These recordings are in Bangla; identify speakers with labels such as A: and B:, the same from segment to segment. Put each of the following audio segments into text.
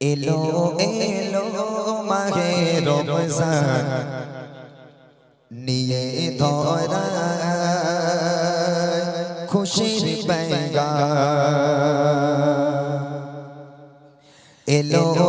A: এলো এলো মাহে রমজান। নিয়ে ধরা খুশির পেগা এলো এলো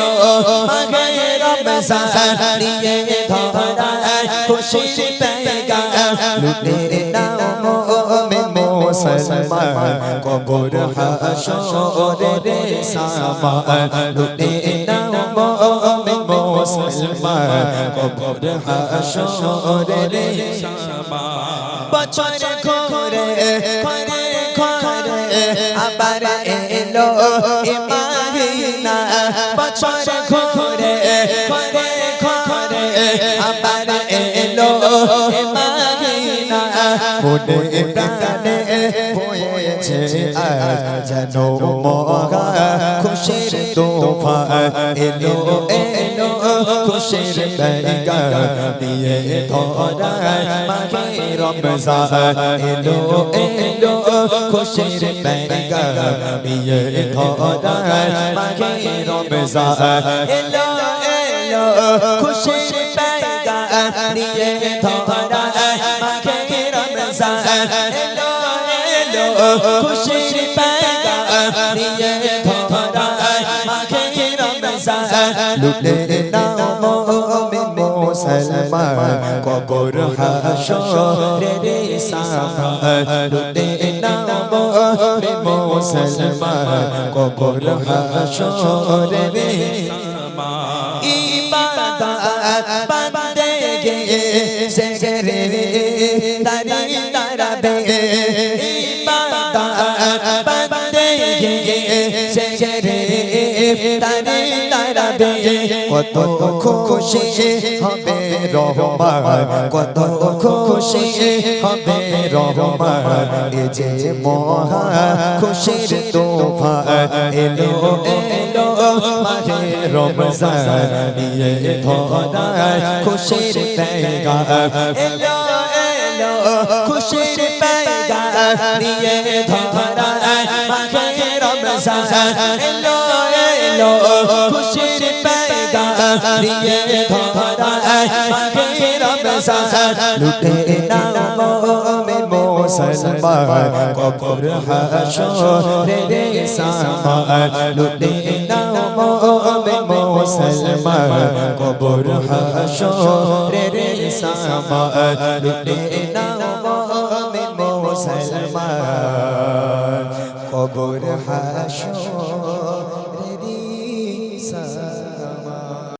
A: এলো এলো রমজান নিয়ে ধরা খুশির পেগা। লুটে নাও মে মুসলমান, কবর হাসরে সামান। লুটে নাও মে মুসলমান, কবর হাসরে সামান। বছর ঘরে ঘরে ঘরে আবার এলো ইমাহিনা বছর ঘরে ঘরে ঘরে আবার এলো ইমাহিনা মনে প্রাণে বয়েছে আজ যেন মহা খুশির তোফা এলো এলো খুশির বেগা দিয়ে ধরা মাহে রমজান এলো এলো খুশির বেগা দিয়ে ধরা মাহে রমজান এলো এলো খুশির বেগা দিয়ে ধরা মাহে রমজান এলো এলো খুশির বেগা দিয়ে লুটে নাও মোমিন মুসলমান। কবর হাসরে রে সামান লুটে নাও মোমিন মুসলমান। কবর হাসরে রে তারাবে কত খুশি হবে রহমান। কত খুশি হবে রহমান। এ যে মহা খুশির তোফা এলো এলো রমজান। নিয়ে ধরা খুশির পেগা এলো এলো পেগা নিয়ে ধরা রমজান। এলো খুশির পেগা নিয়ে ধরা। মাহে রমজান লুটে নাও মে মুসলমান। কবর হাসরে রে সামান লুটে মুসলমান। কবর হাসরে রে সামান লুটে নাও মে মুসলমান। কবর হাসরে